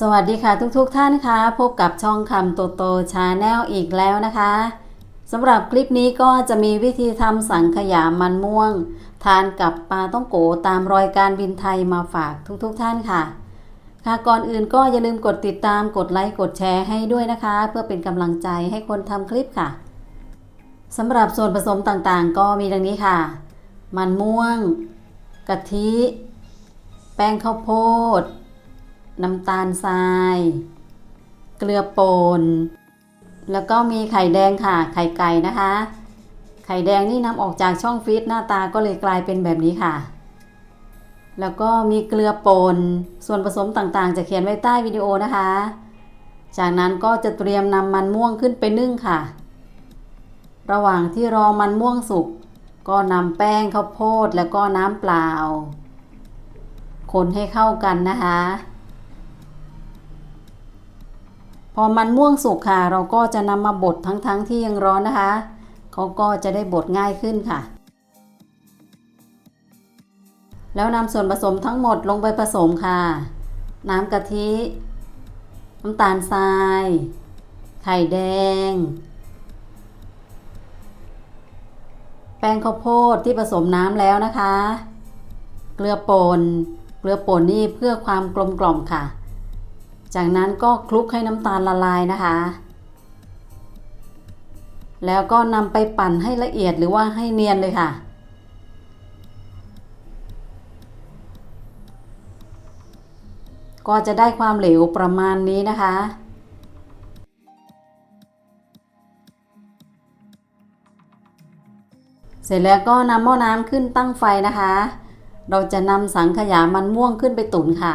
สวัสดีค่ะทุกๆทท่านคะพบกับช่องคำโตโตชาแนลอีกแล้วนะคะสำหรับคลิปนี้ก็จะมีวิธีทำสังขยามันม่วง ทานกับปลาต้องโกตามรอยการบินไทยมาฝากทุกๆทท่านค่ะ ค่ะก่อนอื่นก็อย่าลืมกดติดตามกดไลค์กดแชร์ให้ด้วยนะคะ เพื่อเป็นกำลังใจให้คนทำคลิปค่ะสำหรับส่วนผสมต่างๆ ก็มีดังนี้ค่ะ มันม่วง กะทิ แป้งข้าวโพด น้ำตาลทราย เกลือป่นแล้วก็มีไข่แดงค่ะ ไข่ไก่นะคะ ไข่แดงนี่นำออกจากช่องฟรีซหน้าตาก็เลยกลายเป็นแบบนี้ค่ะ แล้วก็มีเกลือป่นส่วนผสมต่างๆ จะเขียนไว้ใต้วิดีโอนะคะ จากนั้นก็จะเตรียมนำมันม่วงขึ้นไปนึ่งค่ะ ระหว่างที่รอมันม่วงสุกก็นำแป้งข้าวโพดแล้วก็น้ำเปล่า คนให้เข้ากันนะคะ พอมันม่วงสุกค่ะ เราก็จะนำมาบดทั้งๆทที่ยังร้อนนะคะเขาก็จะได้บดง่ายขึ้นค่ะ แล้วนำส่วนผสมทั้งหมดลงไปผสมค่ะ น้ำกะทิ น้ำตาลทราย ไข่แดง แป้งข้าวโพดที่ผสมน้ำแล้วนะคะ เกลือป่นเกลือป่นนี่เพื่อความกลมกล่อมค่ะ จากนั้นก็คลุกให้น้ำตาลละลายนะคะ แล้วก็นำไปปั่นให้ละเอียดหรือว่าให้เนียนเลยค่ะ ก็จะได้ความเหลวประมาณนี้นะคะเสร็จแล้วก็นำหม้อน้ำขึ้นตั้งไฟนะคะ เราจะนำสังขยามันม่วงขึ้นไปตุ๋นค่ะ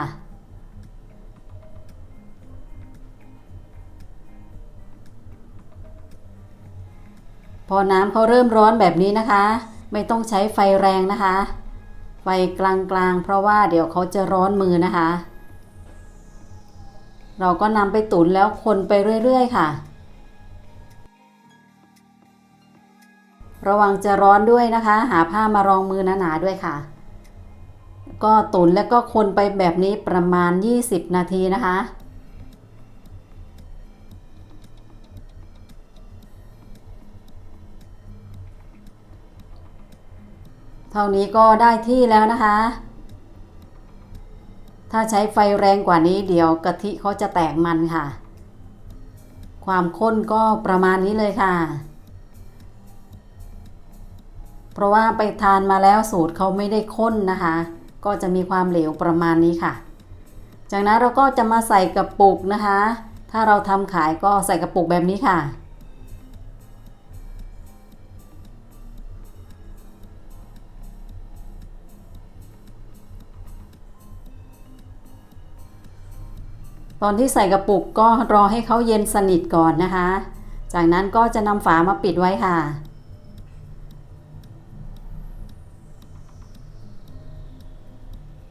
พอน้ำเขาเริ่มร้อนแบบนี้นะคะ ไม่ต้องใช้ไฟแรงนะคะ ไฟกลางๆ เพราะว่าเดี๋ยวเขาจะร้อนมือนะคะ เราก็นำไปตุ๋นแล้วคนไปเรื่อยๆค่ะ ระวังจะร้อนด้วยนะคะ หาผ้ามารองมือหนาๆด้วยค่ะ ก็ตุ๋นแล้วก็คนไปแบบนี้ประมาณ 20 นาทีนะคะ เท่านี้ก็ได้ที่แล้วนะคะ ถ้าใช้ไฟแรงกว่านี้เดี๋ยวกะทิเขาจะแตกมันค่ะ ความข้นก็ประมาณนี้เลยค่ะ เพราะว่าไปทานมาแล้วสูตรเขาไม่ได้ข้นนะคะ ก็จะมีความเหลวประมาณนี้ค่ะ จากนั้นเราก็จะมาใส่กระปุกนะคะ ถ้าเราทำขายก็ใส่กระปุกแบบนี้ค่ะ ตอนที่ใส่กระปุกก็รอให้เขาเย็นสนิทก่อนนะคะ จากนั้นก็จะนำฝามาปิดไว้ค่ะ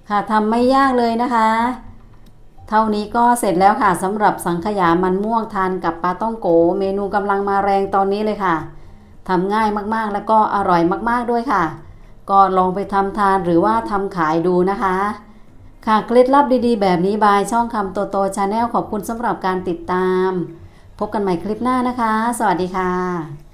ค่ะทำไม่ยากเลยนะคะ เท่านี้ก็เสร็จแล้วค่ะสำหรับสังขยามันม่วงทานกับปลาต้องโก เมนูกำลังมาแรงตอนนี้เลยค่ะทำง่ายมากๆแล้วก็อร่อยมากๆด้วยค่ะ ก็ลองไปทำทานหรือว่าทำขายดูนะคะ ค่ะเคล็ดลับดีๆ แบบนี้บายช่องคำโตโตชาแนลขอบคุณสำหรับการติดตาม พบกันใหม่คลิปหน้านะคะ สวัสดีค่ะ